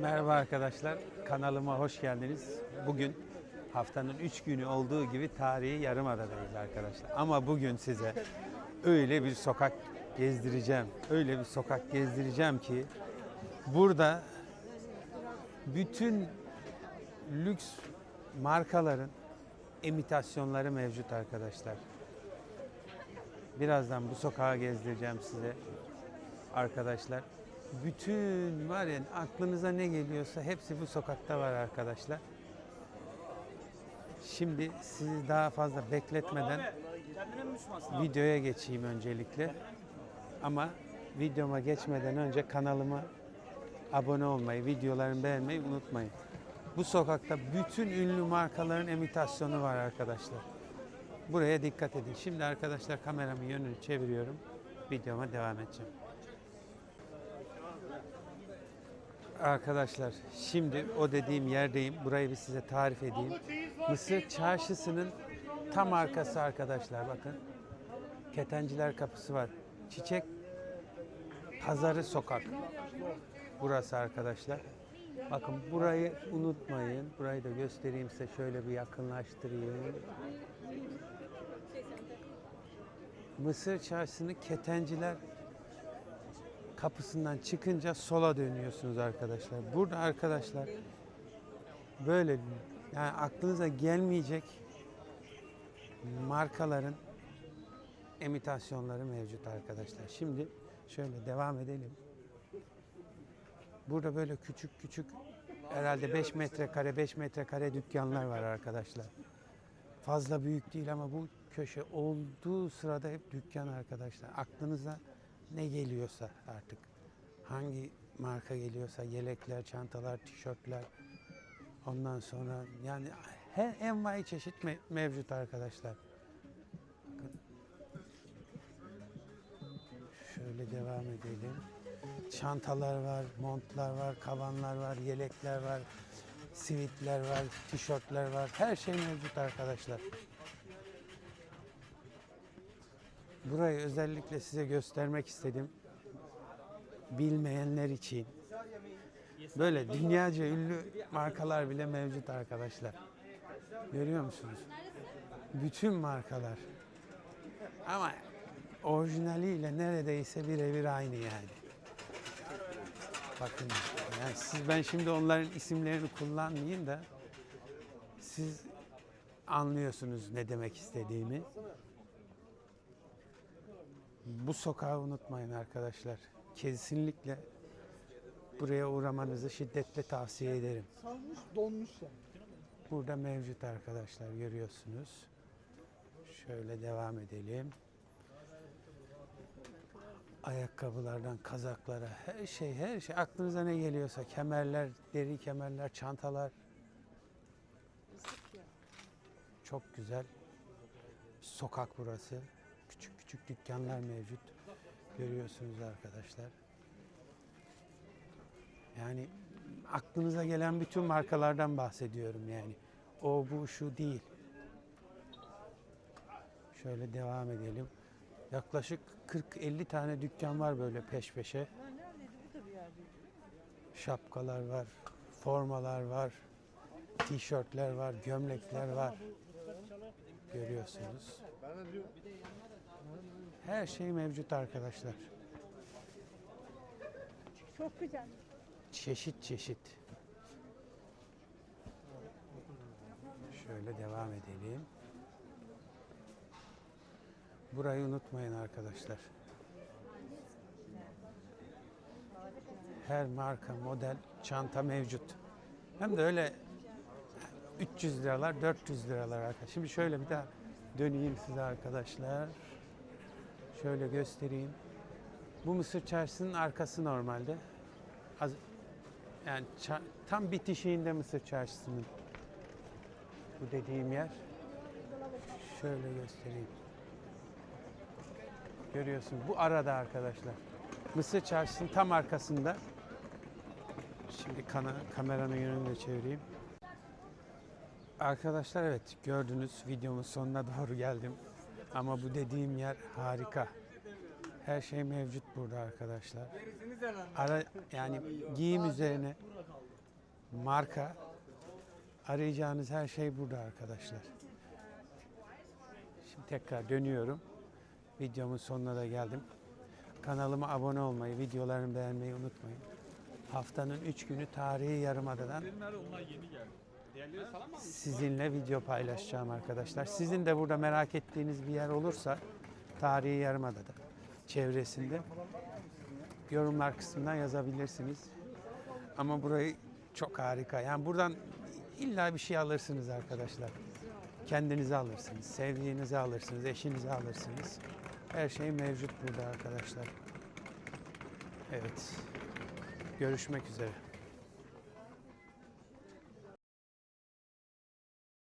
Merhaba arkadaşlar, kanalıma hoş geldiniz. Bugün haftanın 3 günü olduğu gibi tarihi Yarımada'dayız arkadaşlar. Ama bugün size öyle bir sokak gezdireceğim, öyle bir sokak gezdireceğim ki burada bütün lüks markaların imitasyonları mevcut arkadaşlar. Birazdan bu sokağı gezdireceğim size arkadaşlar. Bütün var ya aklınıza ne geliyorsa hepsi bu sokakta var arkadaşlar. Şimdi sizi daha fazla bekletmeden videoya geçeyim öncelikle. Ama videoma geçmeden önce kanalıma abone olmayı, videolarımı beğenmeyi unutmayın. Bu sokakta bütün ünlü markaların imitasyonu var arkadaşlar. Buraya dikkat edin. Şimdi arkadaşlar kameramın yönünü çeviriyorum. Videoma devam edeceğim. Arkadaşlar şimdi o dediğim yerdeyim. Burayı bir size tarif edeyim. Mısır çarşısının tam arkası arkadaşlar bakın. Ketenciler kapısı var. Çiçek Pazarı sokak. Burası arkadaşlar. Bakın burayı unutmayın. Burayı da göstereyim size şöyle bir yakınlaştırayım. Mısır çarşısının ketenciler kapısından çıkınca sola dönüyorsunuz arkadaşlar. Burada arkadaşlar böyle yani aklınıza gelmeyecek markaların imitasyonları mevcut arkadaşlar. Şimdi şöyle devam edelim. Burada böyle küçük küçük herhalde 5 metrekare 5 metrekare dükkanlar var arkadaşlar. Fazla büyük değil ama bu köşe olduğu sırada hep dükkan arkadaşlar. Aklınıza ne geliyorsa artık hangi marka geliyorsa yelekler, çantalar, tişörtler ondan sonra yani her envai çeşit me- mevcut arkadaşlar. Bakın. Şöyle devam edelim. Çantalar var, montlar var, kavanlar var, yelekler var, sivitler var, tişörtler var. Her şey mevcut arkadaşlar. Burayı özellikle size göstermek istedim. Bilmeyenler için. Böyle dünyaca ünlü markalar bile mevcut arkadaşlar. Görüyor musunuz? Bütün markalar. Ama orijinaliyle neredeyse birebir aynı yani. Bakın yani siz ben şimdi onların isimlerini kullanmayayım da siz anlıyorsunuz ne demek istediğimi. Bu sokağı unutmayın arkadaşlar. Kesinlikle buraya uğramanızı şiddetle tavsiye ederim. Salmış donmuş yani. Burada mevcut arkadaşlar görüyorsunuz. Şöyle devam edelim. Ayakkabılardan kazaklara her şey her şey aklınıza ne geliyorsa kemerler, deri kemerler, çantalar. Çok güzel. Sokak burası. Küçük dükkanlar mevcut. Görüyorsunuz arkadaşlar. Yani aklınıza gelen bütün markalardan bahsediyorum yani. O bu şu değil. Şöyle devam edelim. Yaklaşık 40-50 tane dükkan var böyle peş peşe. Şapkalar var, formalar var, tişörtler var, gömlekler var. Görüyorsunuz. Her şey mevcut arkadaşlar. Çok güzel. Çeşit çeşit. Şöyle devam edelim. Burayı unutmayın arkadaşlar. Her marka, model, çanta mevcut. Hem de öyle 300 liralar, 400 liralar arkadaşlar. Şimdi şöyle bir daha döneyim size arkadaşlar. Şöyle göstereyim. Bu Mısır Çarşısı'nın arkası normalde. Az, yani tam bitişiğinde Mısır Çarşısı'nın bu dediğim yer. Şöyle göstereyim. Görüyorsun bu arada arkadaşlar. Mısır Çarşısı'nın tam arkasında. Şimdi kana, kameranın yönünü de çevireyim. Arkadaşlar evet gördünüz videomun sonuna doğru geldim. Ama bu dediğim yer harika. Her şey mevcut burada arkadaşlar. Ara, yani giyim üzerine marka arayacağınız her şey burada arkadaşlar. Şimdi tekrar dönüyorum. Videomun sonuna da geldim. Kanalıma abone olmayı, videolarımı beğenmeyi unutmayın. Haftanın 3 günü tarihi Yarımada'dan sizinle video paylaşacağım arkadaşlar. Sizin de burada merak ettiğiniz bir yer olursa tarihi Yarımada'da çevresinde yorumlar kısmından yazabilirsiniz. Ama burayı çok harika. Yani buradan illa bir şey alırsınız arkadaşlar. Kendinize alırsınız, sevdiğinizi alırsınız, eşinizi alırsınız. Her şey mevcut burada arkadaşlar. Evet. Görüşmek üzere.